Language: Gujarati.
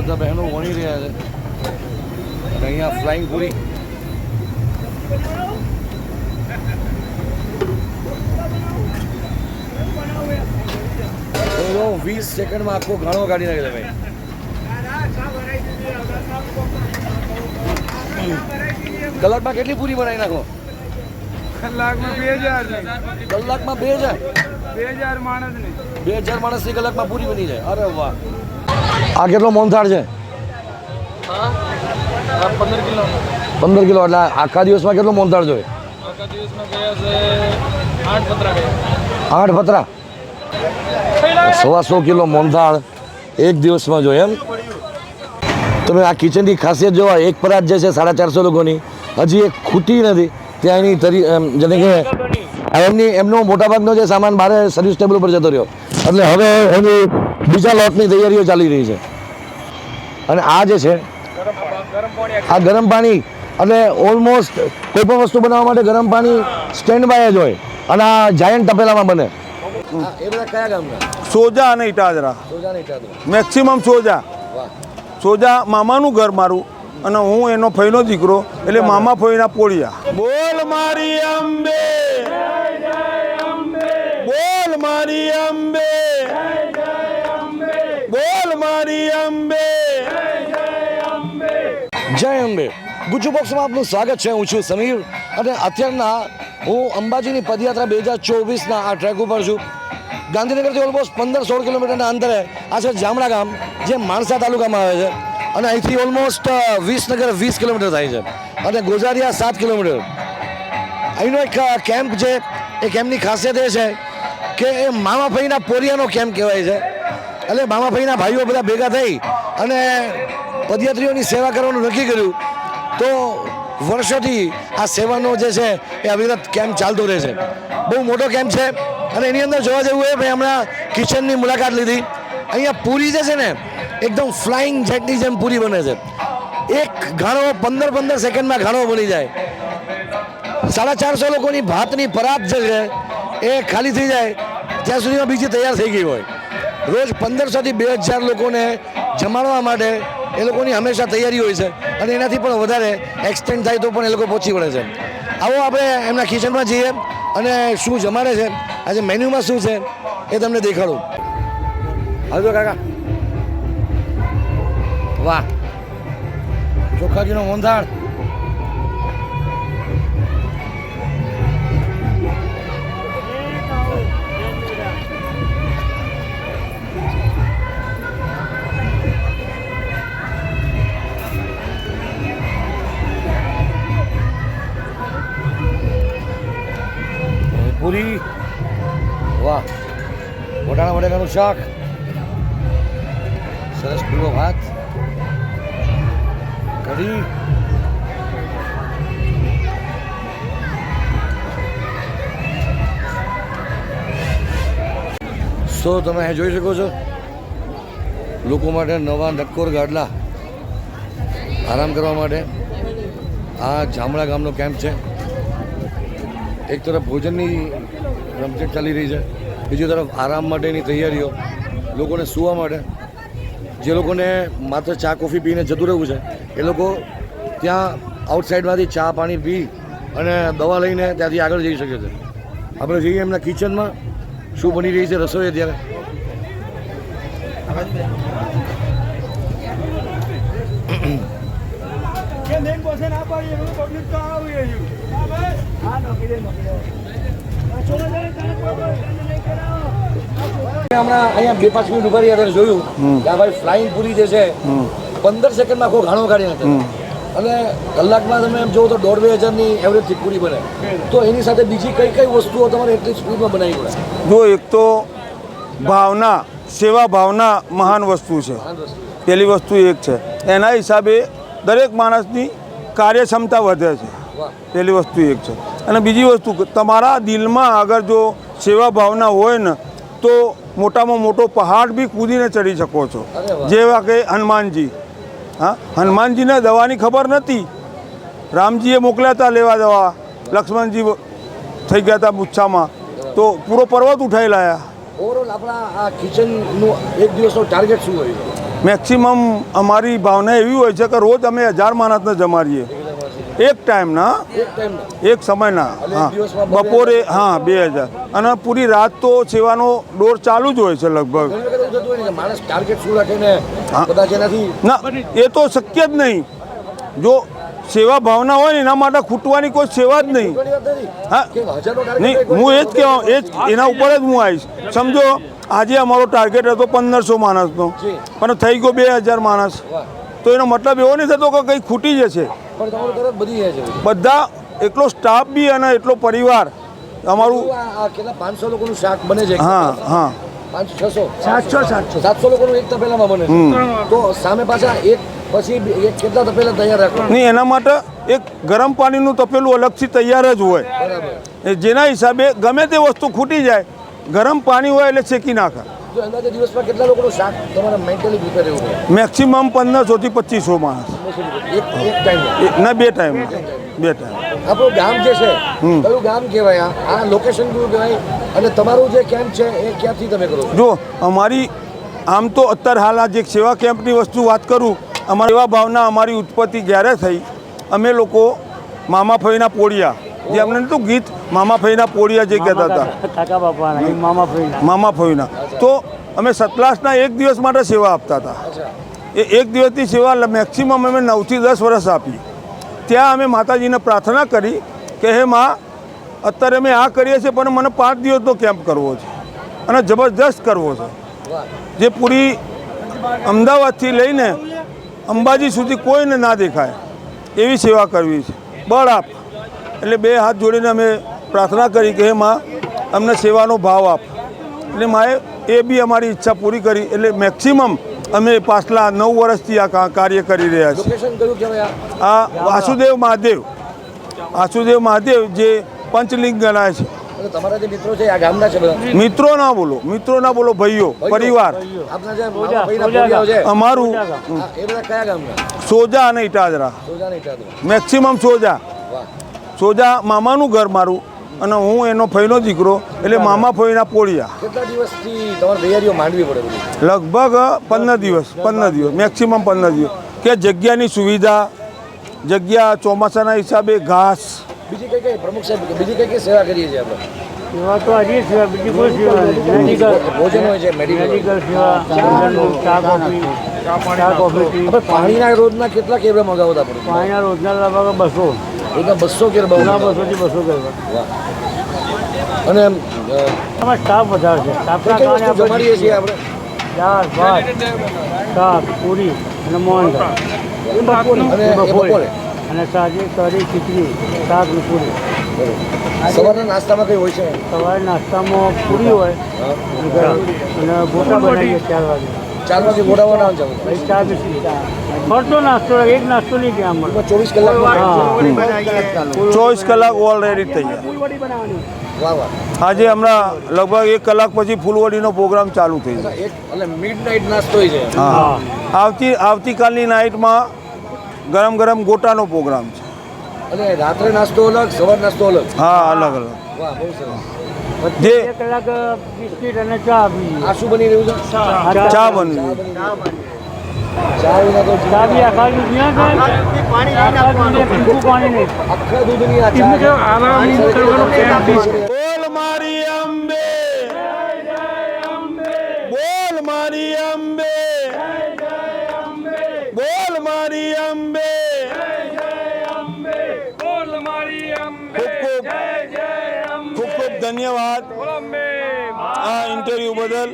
બધા બહેનો વણી રહ્યા છે અને અહીંયા ફ્લાઇંગ પૂરી તો જો વીસ સેકન્ડમાં આખો ઘાણો કાઢી નાખે છે ભાઈ કલાકમાં કેટલી પૂરી બનાવી નાખો કલાકમાં બે હજાર કલાકમાં બે હજાર બે હજાર માણસ ને બે હજાર માણસની કલાકમાં પૂરી બની જાય અરે વાહ આ કેટલો મોનથાળ છે? પંદર કિલો. એટલે આખા દિવસમાં કેટલો મોનથાળ જોઈએ? આઠ પતરા. ગયા સવા સો કિલો મોનથાળ એક દિવસમાં જોઈએ એમ. તમે આ કિચનની ખાસિયત જોવા, એક પરાત જે છે સાડા ચારસો લોકોની. હજી એક ખૂટી નથી. ત્યાં એની તરી જેને કે એમની એમનો મોટાભાગનો જે સામાન બહાર સર્વિસ ટેબલ ઉપર જતો રહ્યો. એટલે હવે એની બીજા લોટની તૈયારીઓ ચાલી રહી છે. અને આ જે છે આ ગરમ પાણી એટલે ઓલમોસ્ટ કોઈ પણ વસ્તુ બનાવવા માટે ગરમ પાણી સ્ટેન્ડ બાય જ હોય. અને આ જાયન્ટ તપેલામાં બને. એ બધા કયા ગામના? સોજા અને ઇટાદરા. મેક્સિમમ સોજા. સોજા મામાનું ઘર મારું અને હું એનો ફઈનો દીકરો એટલે મામા ફઈના પોળિયા. બોલ મારી અંબે. બોલ મારી અંબે. જય અંબે. ગુજુ બોક્સમાં આપનું સ્વાગત છે. હું છું સમીર અને અત્યારના હું અંબાજીની પદયાત્રા બે હજાર ચોવીસના આ ટ્રેક ઉપર છું. ગાંધીનગરથી ઓલમોસ્ટ પંદર સોળ કિલોમીટરના અંતરે આ છે જામડા ગામ, જે માણસા તાલુકામાં આવે છે. અને અહીંથી ઓલમોસ્ટ વિસનગર વીસ કિલોમીટર થાય છે. અને ગોઝારિયા સાત કિલોમીટર. અહીંનો એક કેમ્પ છે. એ કેમ્પની ખાસિયત એ છે કે એ મામાભાઈના પોરિયાનો કેમ્પ કહેવાય છે. એટલે મામાભાઈના ભાઈઓ બધા ભેગા થઈ અને પદયાત્રીઓની સેવા કરવાનું નક્કી કર્યું, તો વર્ષોથી આ સેવાનો જે છે એ અવિરત કેમ્પ ચાલતો રહે છે. બહુ મોટો કેમ્પ છે અને એની અંદર જોવા જેવું એ ભાઈ હમણાં કિચનની મુલાકાત લીધી. અહીંયા પૂરી જે છે ને, એકદમ ફ્લાઇંગ જેટની જેમ પૂરી બને છે. એક ઘાણો પંદર પંદર સેકન્ડમાં ઘાણો બની જાય. સાડા ચારસો લોકોની ભાતની પરાત જે છે એ ખાલી થઈ જાય, ત્યાં સુધીમાં બીજી તૈયાર થઈ ગઈ હોય. રોજ પંદરસોથી બે હજાર લોકોને જમાડવા માટે એ લોકોની હંમેશા તૈયારી હોય છે અને એનાથી પણ વધારે એક્સટેન્ડ થાય તો પણ એ લોકો પહોંચી વળે છે. આવો આપણે એમના કિચનમાં જઈએ અને શું જમાડે છે, આજે મેન્યુમાં શું છે એ તમને દેખાડું. હાલો કાકા. વાહ. ચોખાજીનો મોંધાણ વટાણા બટેકાનું શાક સરસ પીળો ભાત કઢી સો તમે અહીં જોઈ શકો છો. લોકો માટે નવા નક્કોર ગાડલા. આરામ કરવા માટે. આ જામડા ગામનો કેમ્પ છે. એક તરફ ભોજનની રમઝટ ચાલી રહી છે. બીજી તરફ આરામ માટેની તૈયારીઓ, લોકોને સૂવા માટે. જે લોકોને માત્ર ચા, કોફી પીને જતું રહેવું છે, એ લોકો ત્યાં આઉટસાઇડમાંથી ચા, પાણી પી અને દવા લઈને ત્યાંથી આગળ જઈ શકે છે. આપણે જઈએ એમના કિચનમાં, શું બની રહી છે રસોઈ અત્યારે? હમણાં અહીંયા બે પાંચ મિનિટ ઊભા રહ્યા જોયું કે આ ભાઈ ફ્લાઇંગ પૂરી જે છે પંદર સેકન્ડમાં આખો ઘાણો કાઢી નાખે અને કલાકમાં તમે એમ જોવો તો દોઢ બે હજારની એવરેજ પૂરી બને. તો એની સાથે બીજી કઈ કઈ વસ્તુઓ તમારે એટલી સ્પીડમાં બનાવી પડે જો એક તો ભાવના સેવા ભાવના મહાન વસ્તુ છે. પહેલી વસ્તુ એક છે. એના હિસાબે દરેક માણસની કાર્યક્ષમતા વધે છે. પહેલી વસ્તુ એક છે. અને બીજી વસ્તુ તમારા દિલમાં અગર જો સેવા ભાવના હોય ને તો મોટામાં મોટો પહાડ બી કૂદીને ચડી શકો છો. જેવા કે હનુમાનજી. હા હનુમાનજીને દવાની ખબર નથી રામજીએ મોકલ્યા હતા લેવા દવા લક્ષ્મણજી થઈ ગયા હતા ગુચ્છામાં તો પૂરો પર્વત ઉઠાઈ લાયા. ઓવરઓલ આપણા આ કિચનનું એક દિવસનો ટાર્ગેટ શું હોય? મેક્સિમમ અમારી ભાવના એવી હોય છે કે રોજ અમે હજાર માણસને જમાડીએ. એક ટાઈમના એક સમયના હા. બપોરે હા બે હજાર. અને પૂરી રાત તો સેવાનો દોર ચાલુ જ હોય છે લગભગ. ને એ તો શક્ય જ નહીં. જો સેવા ભાવના હોય ને એના માટે ખૂટવાની કોઈ સેવા જ નહીં. હા. નહીં હું એ જ કહેવા એ જ એના ઉપર જ હું આવીશ. સમજો આજે અમારો ટાર્ગેટ હતો પંદરસો માણસનો. પણ થઈ ગયો બે હજાર માણસ. તો એનો મતલબ એવો નહીં થતો કે કંઈ ખૂટી જશે. બધી એટલો સ્ટાફ બી અને એટલો પરિવાર અમારું આ આ કેટલા? પાંચસો લોકોનું શાક બને છે હા હા. છસો? સાતસો લોકોનું એક તપેલામાં બને છે. તો સામે પાછા એક પછી એક કેટલા તપેલા તૈયાર રાખો નહીં એના માટે એક ગરમ પાણીનું તપેલું અલગથી તૈયાર જ હોય. બરાબર. જેના હિસાબે ગમે તે વસ્તુ ખૂટી જાય ગરમ પાણી હોય એટલે શેકી નાખે. તો અંદાજે દિવસમાં કેટલા લોકોનું શાક તમારે મેન્ટલી પ્રિપેર રહેવું પડે મેક્સિમમ પંદરસોથી પચીસો માણસ. એક એક ટાઈમ એ- ના બે ટાઈમ બે ટાઈમ આપણું ગામ જે છે કયું ગામ કહેવાય? આ લોકેશન કયું કહેવાય? અને તમારું જે કેમ્પ છે એ ક્યાંથી તમે કરો જો અમારી આમ તો અત્યારે હાલ આ જે સેવા કેમ્પની વસ્તુ વાત કરું અમારી એવા ભાવના અમારી ઉત્પત્તિ જ્યારે થઈ અમે લોકો મામા ફઈના પોળિયા જે અમને તો ગીત મામા ફઈના પોળિયા જે કહેતા હતા. કાકા બાપાના એ મામા ફઈના. મામા ફઈના. તો અમે સતલાસના એક દિવસ માટે સેવા આપતા હતા. એ એક દિવસની સેવા મેક્સિમમ અમે નવથી દસ વર્ષ આપી. ત્યાં અમે માતાજીને પ્રાર્થના કરી કે હે માં અત્યારે અમે આ કરીએ છીએ પણ મને પાંચ દિવસનો કેમ્પ કરવો છે અને જબરજસ્ત કરવો છે. જે પૂરી અમદાવાદથી લઈને અંબાજી સુધી કોઈને ના દેખાય એવી સેવા કરવી છે. બળ આપ. એટલે બે હાથ જોડીને અમે પ્રાર્થના કરી કે હે માં અમને સેવાનો ભાવ આપ. એટલે માએ એ બી અમારી ઈચ્છા પૂરી કરી એટલે મેક્સિમમ અમે પાછલા નવ વર્ષથી આ કા- કાર્ય કરી રહ્યા છીએ. લોકેશન કયું કહેવાય? આ આ વાસુદેવ મહાદેવ. વાસુદેવ મહાદેવ જે પંચલિંગ ગણાય છે. મિત્રો છે આ ગામના છે બધા? મિત્રો ના બોલો મિત્રો ના બોલો ભાઈઓ પરિવાર. અમારું હા, એ બધા કયા ગામના? સોજા અને ચાલુ મેક્સિમમ સોજા. સોજા મામાનું ઘર મારું. અને હું એનો ફઈનો દીકરો એટલે મામા ફઈના પોળિયા. કેટલા દિવસથી તમારે તૈયારીઓ માંડવી પડે લગભગ પંદર દિવસ પંદર દિવસ મેક્સિમમ પંદર દિવસ. કે જગ્યાની સુવિધા જગ્યા ચોમાસાના હિસાબે ઘાસ. બીજી કઈ કઈ પ્રમુખ સાહેબ બીજી કઈ કઈ સેવા કરીએ છીએ આપણે? સેવા તો હજી સેવા બીજી કોઈ સેવા મેડિકલ ભોજન હોય છે મેડિકલ મેડિકલ સેવા ચા કોફી ચા કોફી. પાણીના રોજના કેટલા કેબડા મગાવતા પડે? પાણીના રોજના લગભગ બસો. રોજના બસો કેર બહુ. બસોથી બસો કેર અને આમાં સ્ટાફ વધારે છે. સ્ટાફના કઈ કઈ કારણે જમાડીએ છીએ આપણે દાળ ભાત શાક પૂરી અને મોહન અને બપોરે. અને સાંજે કઢી ખીચડી શાક ને પૂરી. સવારના નાસ્તામાં કઈ હોય છે? સવારે નાસ્તામાં પૂરી હોય. અને ગોટા બનાવીએ ચાર વાગે. ચાર વાગે ગોળાવાના જવું ફરતો નાસ્તો એક નાસ્તો નહીં ત્યાં મળે. ચોવીસ કલાક હા. ચોવીસ કલાક ઓલરેડી તૈયાર વાહ વાહ. આજે હમણાં લગભગ એક કલાક પછી ફૂલવડીનો પ્રોગ્રામ ચાલુ થઈ જાય એક એટલે મિડ નાઇટ નાસ્તો હા. આવતી આવતીકાલની નાઇટમાં ગરમ ગરમ ગોટાનો પ્રોગ્રામ છે. અને રાત્રે નાસ્તો અલગ સવાર નાસ્તો અલગ. હા અલગ અલગ. વાહ બહુ સરસ. જે બે કલાક બિસ્કીટ અને ચા પી આ શું બની રહ્યું છે ચા બનવી ચા વિના તો ચા બી આખા દુનિયા છે. આખા દુનિયા પીવું પાણી નહીં. આખા દૂધની આ ચા આરામ કરવાનો કેમ્પ બોલ મારી અંબે. બોલ મારી અંબે. બોલ મારી અંબે. બોલ મારી અંબે. ધન્યવાદ. આ ઇન્ટરવ્યુ બદલ